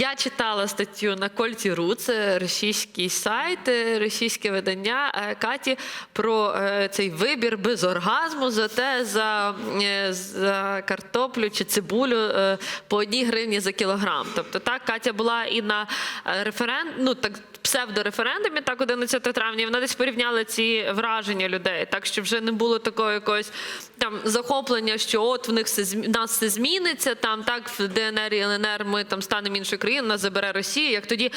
я читала статтю на Кольті.ру, це російський сайт, е, російське видання е, Каті про е, цей вибір без оргазму за те за, за картоплю чи цибулю по одній гривні за кілограм. Тобто так Катя була і на референдум, ну так псевдореферендумі, так 11 травня. і Вона десь порівняла ці враження людей, так що вже не було такого якогось там захоплення, що от в них все нас все зміниться. Там так в ДНР і ЛНР ми там станемо іншою країною, нас забере Росія. Як тоді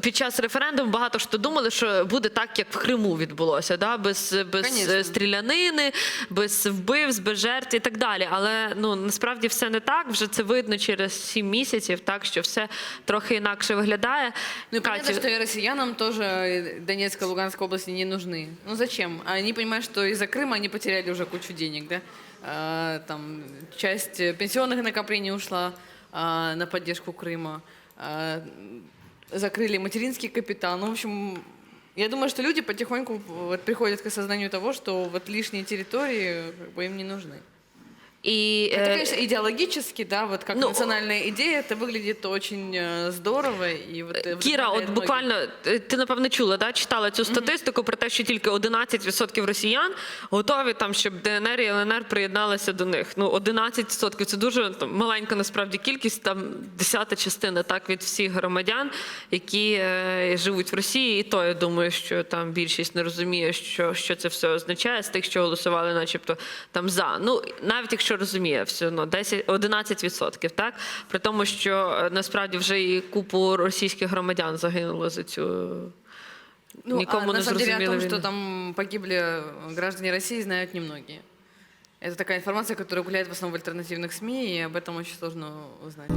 під час референдуму багато хто думали, що буде так, як в Криму відбулося, да? без, без Конечно. е, стрілянини, без вбивств, без жертв і так далі. Але ну насправді все не так. Вже це видно через сім місяців, так що все трохи інакше виглядає. Ну, и понятно, Катю, что и россиянам тоже э, Донецкая, Луганская области не нужны. Ну, зачем? Они понимают, что из-за Крыма они потеряли уже кучу денег, да? А, там часть э, пенсионных накоплений ушла а, на поддержку Крыма. А, закрыли материнский капитал. Ну, в общем, я думаю, что люди потихоньку вот приходят к осознанию того, что вот лишние территории как бы, им не нужны. і, Это, е, конечно, идеологически, да, вот как ну, национальная идея, это выглядит очень э, здорово. И вот, э, Кіра, от вдохновляет многих. буквально е, ти напевно чула, да? читала цю статистику про те, що тільки 11% росіян готові там, щоб ДНР і ЛНР приєдналися до них. Ну 11% – це дуже там, маленька насправді кількість, там десята частина так від всіх громадян, які е, живуть в Росії. І то я думаю, що там більшість не розуміє, що, що це все означає з тих, що голосували, начебто там за. Ну навіть якщо розуміє, все одно 10, 11%, так при тому, що е, насправді вже і купу російських громадян загинуло за цю. Ну, Нікому а не на самом деле о зрозуміла том, что війна. там погибли граждане России, знают немногие. Это такая информация, которая гуляет в основном в альтернативных СМИ, и об этом очень сложно узнать.